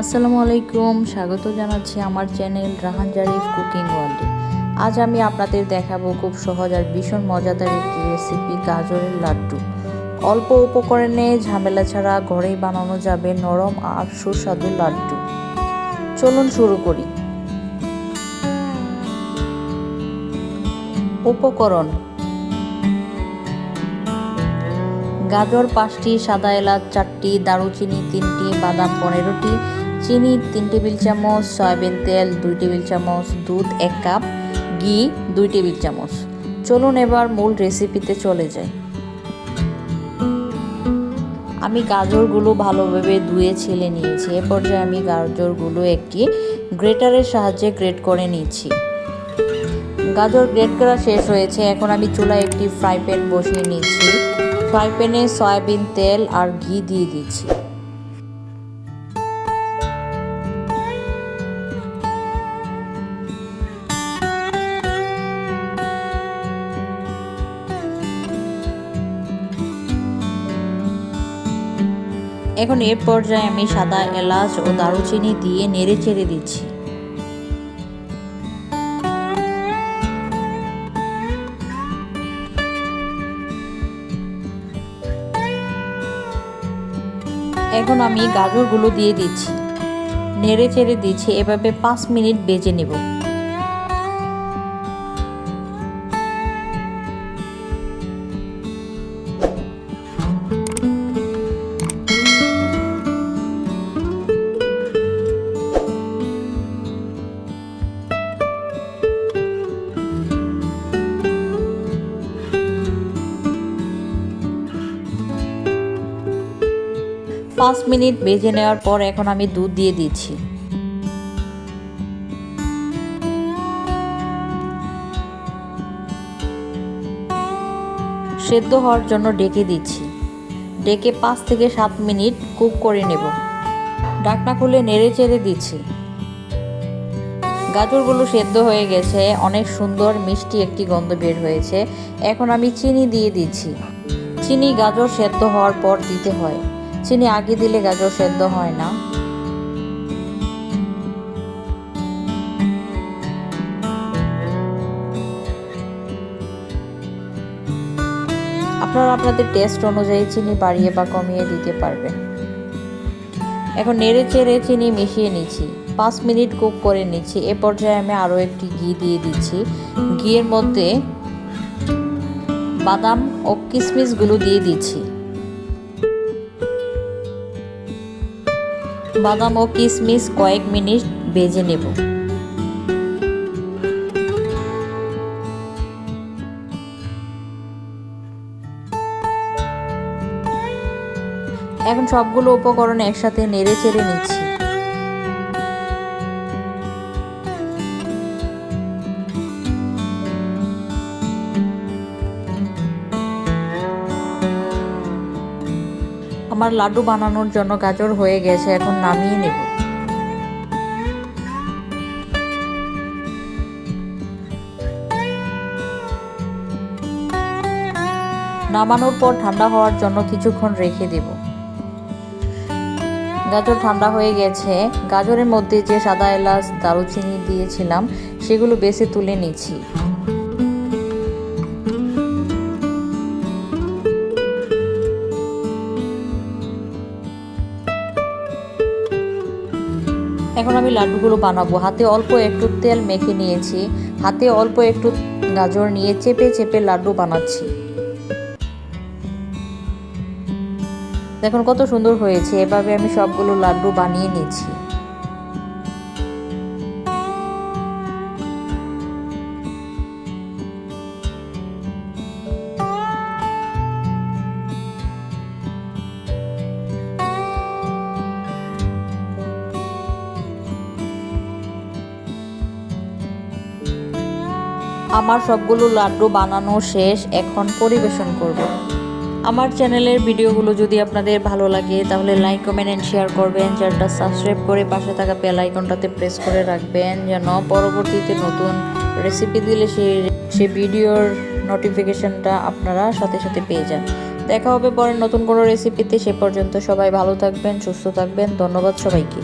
আসসালামু আলাইকুম, স্বাগত জানাচ্ছি আমার চ্যানেল রাহান জারিফ কুকিং ওয়ার্ল্ডে। আজ আমি আপনাদের দেখাবো খুব সহজ আর ভীষণ মজাদার একটি রেসিপি গাজরের লাড্ডু। অল্প উপকরণে ঝামেলা ছাড়া ঘরেই বানানো যাবে নরম আর সুস্বাদু লাড্ডু। চলুন শুরু করি। উপকরণ। গাজর পাঁচটি, সাদা এলাচ চারটি, দারুচিনি তিনটি, বাদাম পনেরোটি চিনি, তিন টেবিল চামচ, সয়াবিন তেল, দুই টেবিল চামচ, দুধ, এক কাপ, ঘি, দুই টেবিল চামচ। চলুন এবার মূল রেসিপিতে চলে যাই। আমি গাজরগুলো ভালোভাবে ধুয়ে ছেলে নিয়েছি। এ পর্যায়ে আমি গাজরগুলো একটি গ্রেটারের সাহায্যে গ্রেট করে নিচ্ছি। গাজর গ্রেট করা শেষ হয়েছে। এখন আমি চুলায় একটি ফ্রাই প্যান বসিয়ে নিচ্ছি। ফ্রাই প্যানে সয়াবিন তেল আর ঘি দিয়ে দিচ্ছি। এখন এর পর্যায়ে আমি সাদা এলাচ ও দারুচিনি দিয়ে নেড়ে চেড়ে দিচ্ছি। এখন আমি গাজরগুলো দিয়ে দিচ্ছি। নেড়ে চেড়ে দিচ্ছি, এভাবে পাঁচ মিনিট বেজে নেব। পাঁচ মিনিট বেজে নেওয়ার পর এখন আমি দুধ দিয়ে দিচ্ছি। সেদ্ধ হওয়ার জন্য ডেকে দিচ্ছি। ডেকে পাঁচ থেকে সাত মিনিট কুক করে নেব। ডাকনা খুলে নেড়ে চেড়ে দিচ্ছি। গাজরগুলো সেদ্ধ হয়ে গেছে, অনেক সুন্দর মিষ্টি একটি গন্ধ বের হয়েছে। এখন আমি চিনি দিয়ে দিচ্ছি। চিনি গাজর সেদ্ধ হওয়ার পর দিতে হয়। চিনি আগে দিলে গাজর সেদ্ধ হয় না। আপনারা আপনাদের টেস্ট অনুযায়ী চিনি বাড়িয়ে বা কমিয়ে দিতে পারবেন। এখন নেড়ে চেড়ে চিনি মিশিয়ে নিচ্ছি। পাঁচ মিনিট কুক করে নিচ্ছি। এ পর্যায়ে আমি আরও একটি ঘি দিয়ে দিচ্ছি। ঘিয়ের মধ্যে বাদাম ও কিশমিশগুলো দিয়ে দিচ্ছি। বাদাম ও কিশমিশ কয়েক মিনিট ভেজে নেব। এখন সবগুলো উপকরণ একসাথে নেড়ে চেড়ে নিচ্ছি। আমার লাড্ডু বানানোর জন্য গাজর হয়ে গেছে, এখন নামিয়ে নেব। নামানোর পর ঠান্ডা হওয়ার জন্য কিছুক্ষণ রেখে দেব। গাজর ঠান্ডা হয়ে গেছে। গাজরের মধ্যে যে সাদা এলাচ, দারুচিনি দিয়েছিলাম, সেগুলো বেছে তুলে নিচ্ছি। এখন আমি লাড্ডুগুলো বানাবো। হাতে অল্প একটু তেল মেখে নিয়েছি। হাতে অল্প একটু গাজর নিয়ে চেপে চেপে লাড্ডু বানাচ্ছি। দেখুন কত সুন্দর হয়েছে। এভাবে আমি সবগুলো লাড্ডু বানিয়ে নিচ্ছি। আমার সবগুলো লাড্ডু বানানো শেষ, এখন পরিবেশন করব। আমার চ্যানেলের ভিডিওগুলো যদি আপনাদের ভালো লাগে, তাহলে লাইক, কমেন্ট অ্যান্ড শেয়ার করবেন। চ্যানেলটা সাবস্ক্রাইব করে পাশে থাকা বেল আইকনটাতে প্রেস করে রাখবেন, যেন পরবর্তীতে নতুন রেসিপি দিলে সেই সেই ভিডিওর নোটিফিকেশনটা আপনারা সাথে সাথে পেয়ে যান। দেখা হবে পরে নতুন কোনো রেসিপিতে সে পর্যন্ত সবাই ভালো থাকবেন, সুস্থ থাকবেন। ধন্যবাদ সবাইকে।